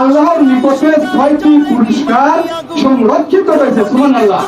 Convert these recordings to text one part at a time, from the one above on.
আল্লাহর নিকটে ছয়টি পুরস্কার সংরক্ষিত রয়েছে সুমান আল্লাহ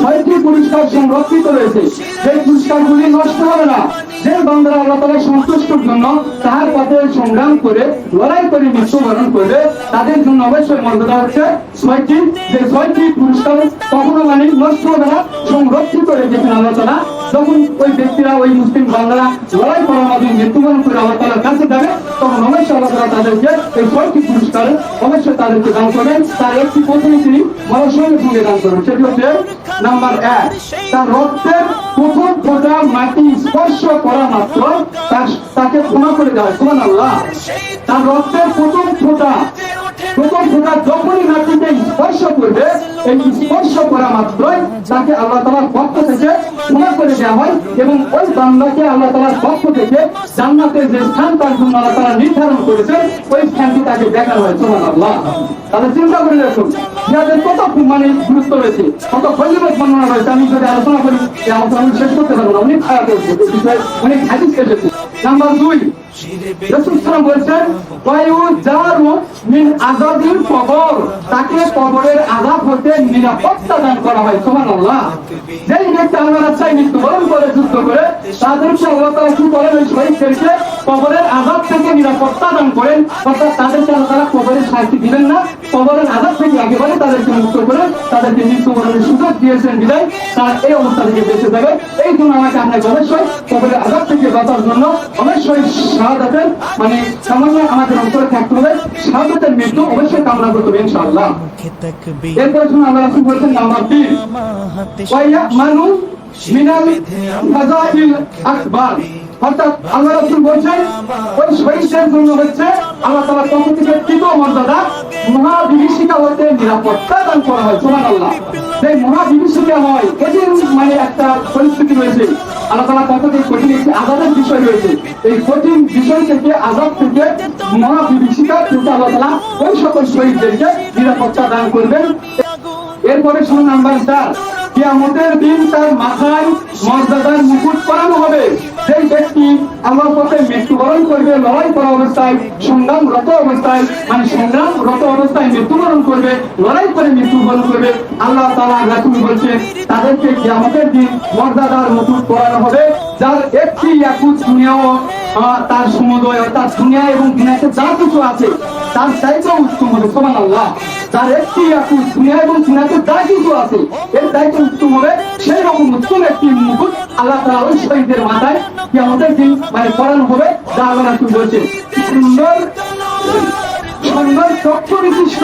ছয়টি পুরস্কার সংরক্ষিত রয়েছে। সেই পুরস্কারগুলি নষ্ট হবে না যে বান্দারা আল্লাহ তালা সন্তুষ্টর জন্য তাহার পথে সংগ্রাম করে, লড়াই করে, মৃত্যুবরণ করবে, তাদের জন্য অবশ্যই মর্যাদা হচ্ছে ছয়টি, যে ছয়টি পুরস্কার কখনো মানে নষ্ট হবে না, সংরক্ষিত রেখেছেন আল্লাহ তালা যখন ওই ব্যক্তিরা, ওই মুসলিম বান্দারা লড়াই করার মাধ্যমে মৃত্যুবরণ করে আল্লাহ কাছে যাবে, তখন অবশ্যই আল্লাহ তাদেরকে এই ছয়টি পুরস্কার অবশ্যই তাদেরকে দান করবেন। তার একটি প্রথমে তিনি বড় সঙ্গে দান করবেন, সেটি হচ্ছে নাম্বার এক। তার রক্তের প্রথম ফোটা মাটি স্পর্শ করা মাত্র তাকে ক্ষমা করে দেওয়া সুমান আল্লাহ তার রক্তের প্রথম ফোটা প্রথম ফোটা যখনই মাটিতে স্পর্শ করবে, এই স্পর্শ করা মাত্রই তাকে আল্লাহ তালার পক্ষ থেকে ক্ষমা করে দেওয়া হয় এবং ওই বান্দাকে আল্লাহ তালার পক্ষ থেকে জান্নাতের যে স্থান তার জন্য আল্লাহ তালা নির্ধারণ করেছে ওই স্থানটি তাকে দেখানো হয়। সোমান আল্লাহ তাহলে চিন্তা করে দেখুন, জিহাদের কত মানে গুরুত্ব রয়েছে, কত ফজিলত বর্ণনা রয়েছে, আমি যদি আলোচনা করি, যে আলোচনা আমি শেষ করতে পারব না, অনেক খারাপ বিষয়ে অনেক হাদিস এসেছে। নাম্বার দুই রাসূল সাল্লাল্লাহু বলেছেন মিন আযাবিল কবর। তাকে কবরের আযাব হতে নিরাপত্তা দান করা হয়, সুবহানাল্লাহ। যেই ব্যক্তি আল্লাহর রাস্তায় মৃত্যুবরণ করে, যুদ্ধ করে, তাদেরকে আল্লাহ তাআলা কি করেন ওই শহীদদেরকে কবরের আযাব থেকে নিরাপত্তা দান করেন, অর্থাৎ তাদেরকে আল্লাহ তাআলা কবরের শাস্তি দিবেন না। কবরের আযাব থেকে একেবারে তাদেরকে মুক্ত করে, তাদেরকে মৃত্যুবরণের সুযোগ দিয়েছেন বিদায়। তারা এই অবস্থা থেকে বেঁচে যাবে। এই জন্য আমাকে আপনাকে অবশ্যই কবরের আযাব থেকে বাঁচার জন্য অবশ্যই শাহাদাতের মানে সামান্য আমাদের অন্তরে থাকতে হবে। শাহাদাতের মৃত্যু অবশ্যই কামনা করতে হবে, ইনশাআল্লাহ। আল্লাহ নাম্বার মানু মিনাল ফাজাইল আকবার। অর্থাৎ আল্লাহ বলছেন, ওই শহীদদের জন্য হচ্ছে আল্লাহ তাআলা পক্ষ মর্যাদা মহাবিভীষিকা হতে নিরাপত্তা দান করা হয়। সেই মহাবিভীষিকা হয় কঠিন মানে একটা পরিস্থিতি রয়েছে, আল্লাহ পক্ষ কঠিন একটি আজাদের বিষয় রয়েছে। এই কঠিন বিষয় থেকে আজাদ থেকে থেকে আল্লাহ তাআলা ওই সকল শহীদদেরকে নিরাপত্তা দান করবেন। এরপরে শুনুন নাম্বার চার কিয়ামতের দিন তার মাথায় মর্যাদার মুকুট পরানো হবে। সেই ব্যক্তি পথে মৃত্যুবরণ করবে, লড়াই করা অবস্থায় সংগ্রামরত অবস্থায় মানে সংগ্রামরত অবস্থায় মৃত্যুবরণ করবে, লড়াই করে মৃত্যুবরণ করবে। আল্লাহ তালা রাসুল বলছেন, তাদেরকে কিয়ামতের দিন মর্যাদার মুকুট করানো হবে, যার একটি একুশ দুনিয়াও তার সমুদয়, অর্থাৎ দুনিয়া এবং দিনাতে যা কিছু আছে তার দায়িত্ব উত্তম হবে সোমান আল্লাহ। তার একটি ইয়াকুত দুনিয়া এবং দুনিয়াতে যা কিছু আছে, এর চাইতে উত্তম হবে সেই রকম উত্তম একটি মুকুট আল্লাহ তারা ওই শহীদের মাথায় কি আমাদের দিন মানে করানো হবে, যা আল্লাহ বলছে সুন্দর। সন্ধ্যার চক্র বিশিষ্ট।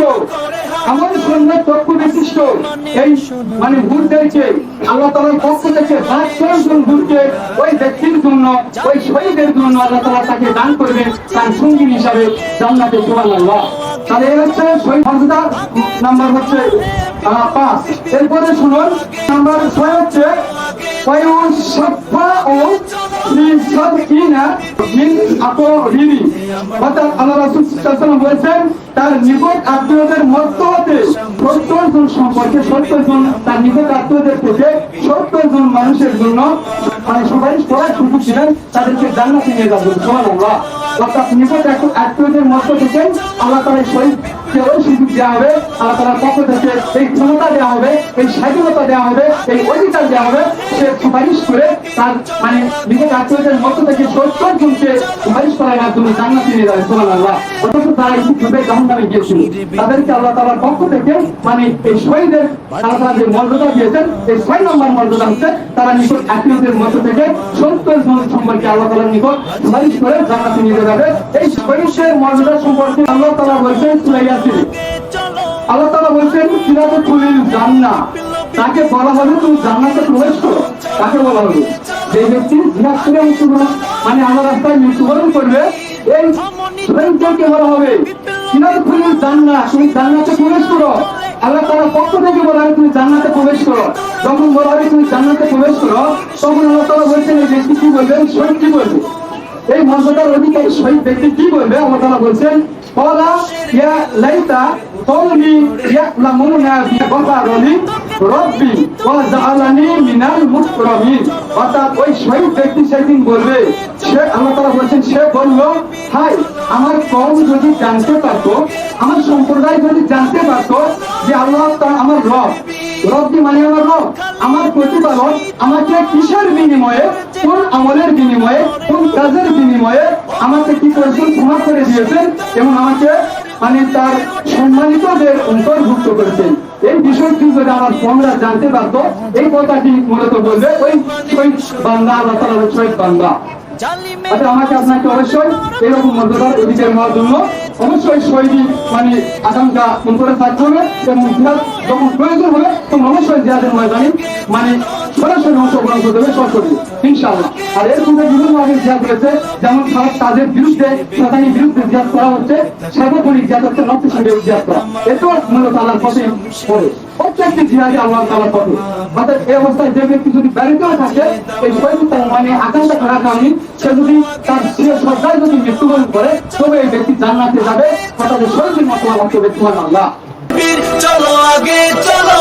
আমার সন্ধ্যার চক্র বিশিষ্ট। এই মানে ভুল দেখছে আল্লাহ তালার পক্ষ থেকে পাঁচশো ভুলকে ওই ব্যক্তির জন্য, ওই শহীদের জন্য আল্লাহ তালা তাকে দান করবে, তার সঙ্গী হিসাবে জান্নাতে সুবান আল্লাহ তাহলে এর হচ্ছে শহীদ মর্যাদা নাম্বার হচ্ছে পাঁচ। এরপরে শুনুন, নাম্বার ছয় হচ্ছে ও সাবঈনা মিন আল্লাহ রাসূল সাল্লাল্লাহু আলাইহি তার নিকট আত্মীয়দের হতে সম্পর্কে তার নিকট আত্মীয়দের থেকে সত্তর মানুষের জন্য মানে ছিলেন তাদেরকে জান্নাতে নিয়ে যাবেন। সুবহানাল্লাহ। নিকট আত্মীয়দের থেকে আল্লাহ তাআলা শহীদ ওই সুযোগ দেওয়া হবে আল্লাহ তাআলার পক্ষ থেকে এই ক্ষমতা দেওয়া হবে, এই স্বাধীনতা দেওয়া হবে, এই অধিকার দেওয়া হবে, সে সুপারিশ করে তার মানে নিজের আত্মীয়দের মধ্য থেকে সত্তর জনকে সুপারিশ করার মাধ্যমে জান্নাতে নিয়ে যাবে, সুবহানাল্লাহ। অথচ তারা ইতিপূর্বে জাহান্নামে গিয়েছিল। তাদেরকে আল্লাহ তাআলার পক্ষ থেকে মানে এই শহীদের আল্লাহ যে মর্যাদা দিয়েছেন, এই ছয় নম্বর মর্যাদা হচ্ছে তারা নিকট আত্মীয়দের মধ্য থেকে সত্তর জন সম্পর্কে আল্লাহ তাআলার নিকট সুপারিশ করে জান্নাতে নিয়ে যাবে। এই শহীদের মর্যাদা সম্পর্কে আল্লাহ তাআলা বলছেন সূরা ইয়াসিন আল্লাহ তাআলা বলছেন কিরাতে কুলিল জান্নাহ। তাকে বলা হবে, তুমি জান্নাতে প্রবেশ করো। তাকে বলা হবে। যে ব্যক্তি জিহাদ করে অংশগ্রহণ মানে আমার রাস্তায় মৃত্যুবরণ করবে, এই শহীদদেরকে বলা হবে ইনাদখুল জান্নাত তুমি জান্নাতে প্রবেশ করো। আল্লাহ তাআলা পক্ষ থেকে বলা হয় তুমি জান্নাতে প্রবেশ করো। যখন বলা হয় তুমি জান্নাতে প্রবেশ করো, তখন আল্লাহ তাআলা বলছেন, এই ব্যক্তি কি বলবেন শহীদ কি বলবে? এই মর্যাদার অধিকারী শহীদ ব্যক্তি কি বলবে? আল্লাহ তাআলা বলছেন قال يا ليت قومي يعلمون بغفرني ربي وجعلني من المكرمين অর্থাৎ ওই শহীদ ব্যক্তি সেদিন বলবে সে আল্লাহ তাআলা বলছেন সে বলল হাই আমার কম যদি জানতে পারতো আমার সম্প্রদায় যদি জানতে পারতো যে আল্লাহ তাআলা আমার রব রব্বি মানে আমার রব আমার প্রতিপালক আমাকে কিসের বিনিময়ে কোন আমলের বিনিময়ে কোন কাজের বিনিময়ে আমাকে কি করেছেন? ক্ষমা করে দিয়েছেন এবং আমাকে মানে তার সম্মানিতদের অন্তর্ভুক্ত করেছেন। এই বিষয়টি যদি আমার তোমরা জানতে পারতো, এই কথাটি মূলত বলবে ওই শহীদ বান্দা, আল্লাহ তাআলার শহীদ বান্দা। আচ্ছা আমাকে আপনাকে অবশ্যই এরকম মর্যাদার অধিকার হওয়ার জন্য অবশ্যই শহীদ মানে আকাঙ্ক্ষা করে থাকতে হবে এবং যখন প্রয়োজন হবে, তখন অবশ্যই জিহাদের ময়দানে মানে সরাসরি অংশগ্রহণ করতে হবে সরাসরি ইনশাআল্লাহ। আর এর মধ্যে বিভিন্ন ভাবে জিহাদ রয়েছে যেমন খারাপ কাজের বিরুদ্ধে শতানির বিরুদ্ধে জিহাদ করা হচ্ছে সর্বোপরি জিহাদ হচ্ছে নফস সঙ্গে জিহাদ করা। এটাও মূলত আল্লাহর পথে পড়ে। প্রত্যেকটি জিহাদে আল্লাহ তাআলার পথে। অর্থাৎ এই অবস্থায় যে ব্যক্তি যদি ব্যারিত থাকে, এই শহীদ মানে আকাঙ্ক্ষা করা কারণে সে যদি তার প্রিয় সরকার যদি মৃত্যুবরণ করে, তবে এই ব্যক্তি জান্নাতে যাবে, অর্থাৎ শহীদের মতো আমার ব্যক্তি আল্লাহ চলো আগে, চলো।